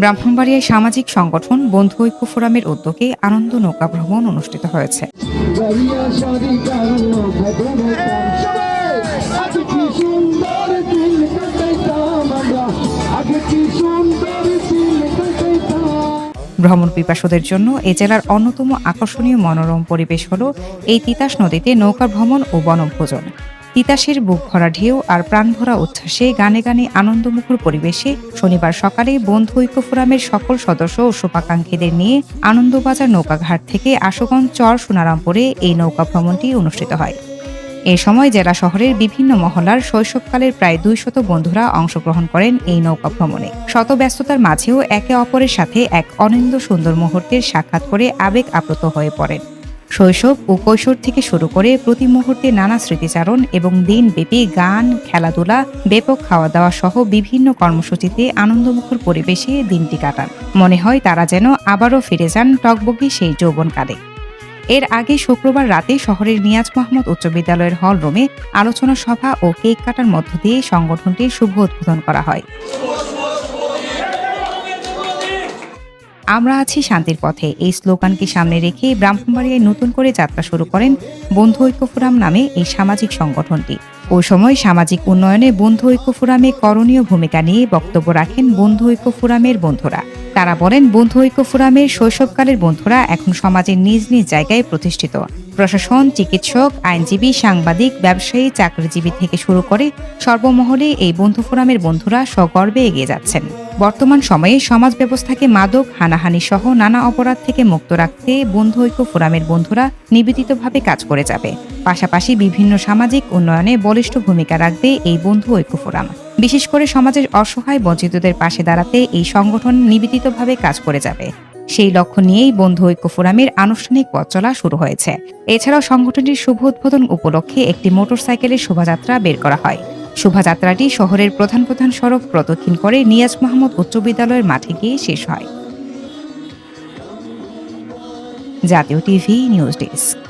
ব্রাহ্মণবাড়িয়ায় সামাজিক সংগঠন বন্ধু ঐক্য ফোরামের উদ্যোগে আনন্দ নৌকা ভ্রমণ অনুষ্ঠিত হয়েছে। ভ্রমণ পিপাসুদের জন্য এ জেলার অন্যতম আকর্ষণীয় মনোরম পরিবেশ হল এই তিতাস নদীতে নৌকা ভ্রমণ ও বনভোজন। তিতাসের বুক ভরা ঢেউ আর প্রাণভরা উচ্ছ্বাসে গানে গানে আনন্দমুখর পরিবেশে শনিবার সকালে বন্ধু ঐক্য ফোরামের সকল সদস্য ও শুভাকাঙ্ক্ষীদের নিয়ে আনন্দবাজার নৌকাঘাট থেকে আশুগঞ্জ চর সোনারামপুরে এই নৌকা ভ্রমণটি অনুষ্ঠিত হয়। এ সময় জেলা শহরের বিভিন্ন মহলার শৈশবকালের প্রায় দুই শত বন্ধুরা অংশগ্রহণ করেন এই নৌকা ভ্রমণে। শত ব্যস্ততার মাঝেও একে অপরের সাথে এক অনিন্দ সুন্দর মুহূর্তের সাক্ষাৎ করে আবেগ আপ্লুত হয়ে পড়েন। শৈশব ও কৈশোর থেকে শুরু করে প্রতি মুহূর্তে নানা স্মৃতিচারণ এবং দিনব্যাপী গান, খেলাধুলা, ব্যাপক খাওয়া দাওয়া সহ বিভিন্ন কর্মসূচিতে আনন্দমুখর পরিবেশে দিনটি কাটান। মনে হয় তারা যেন আবারও ফিরে যান টকবগি সেই যৌবনকালে এর আগে শুক্রবার রাতে শহরের নিয়াজ মোহাম্মদ উচ্চ বিদ্যালয়ের হল রুমে আলোচনা সভা ও কেক কাটার মধ্য দিয়ে সংগঠনটির শুভ উদ্বোধন করা হয়। আমরা আছি শান্তির পথে। এই স্লোগানকে সামনে রেখে ব্রাহ্মণবাড়িয়ায় নতুন করে যাত্রা শুরু করেন বন্ধু ঐক্য ফোরাম নামে এই সামাজিক সংগঠনটি। ওই সময় সামাজিক উন্নয়নে বন্ধু ঐক্য ফোরামে করণীয় ভূমিকা নিয়ে বক্তব্য রাখেন বন্ধু ঐক্য ফোরামের বন্ধুরা। তারা বলেন, বন্ধু ঐক্য ফোরামের শৈশবকালের বন্ধুরা এখন সমাজের নিজ নিজ জায়গায় প্রতিষ্ঠিত। প্রশাসন, চিকিৎসক, আইনজীবী, সাংবাদিক, ব্যবসায়ী, চাকরিজীবী থেকে শুরু করে সর্বমহলে এই বন্ধু ফোরামের বন্ধুরা সগর্বে এগিয়ে যাচ্ছেন। বর্তমান সময়ে সমাজ ব্যবস্থাকে মাদক, হানাহানি সহ নানা অপরাধ থেকে মুক্ত রাখতে বন্ধু ঐক্য ফোরামের বন্ধুরা নিবেদিতভাবে কাজ করে যাবে। পাশাপাশি বিভিন্ন সামাজিক উন্নয়নে বলিষ্ঠ ভূমিকা রাখবে এই বন্ধু ঐক্য ফোরাম। বিশেষ করে সমাজের অসহায় বঞ্চিতদের পাশে দাঁড়াতে এই সংগঠন নিবেদিতভাবে কাজ করে যাবে। সেই লক্ষ্য নিয়েই বন্ধু ঐক্য ফোরামের আনুষ্ঠানিক পথ চলা শুরু হয়েছে। এছাড়াও সংগঠনটির শুভ উদ্বোধন উপলক্ষে একটি মোটরসাইকেলের শোভাযাত্রা বের করা হয়। শোভাযাত্রাটি শহরের প্রধান প্রধান সড়ক প্রদক্ষিণ করে নিয়াজ মাহমুদ উচ্চ বিদ্যালয়ের মাঠে গিয়ে শেষ হয়। জাতীয় টিভি নিউজ ডেস্ক।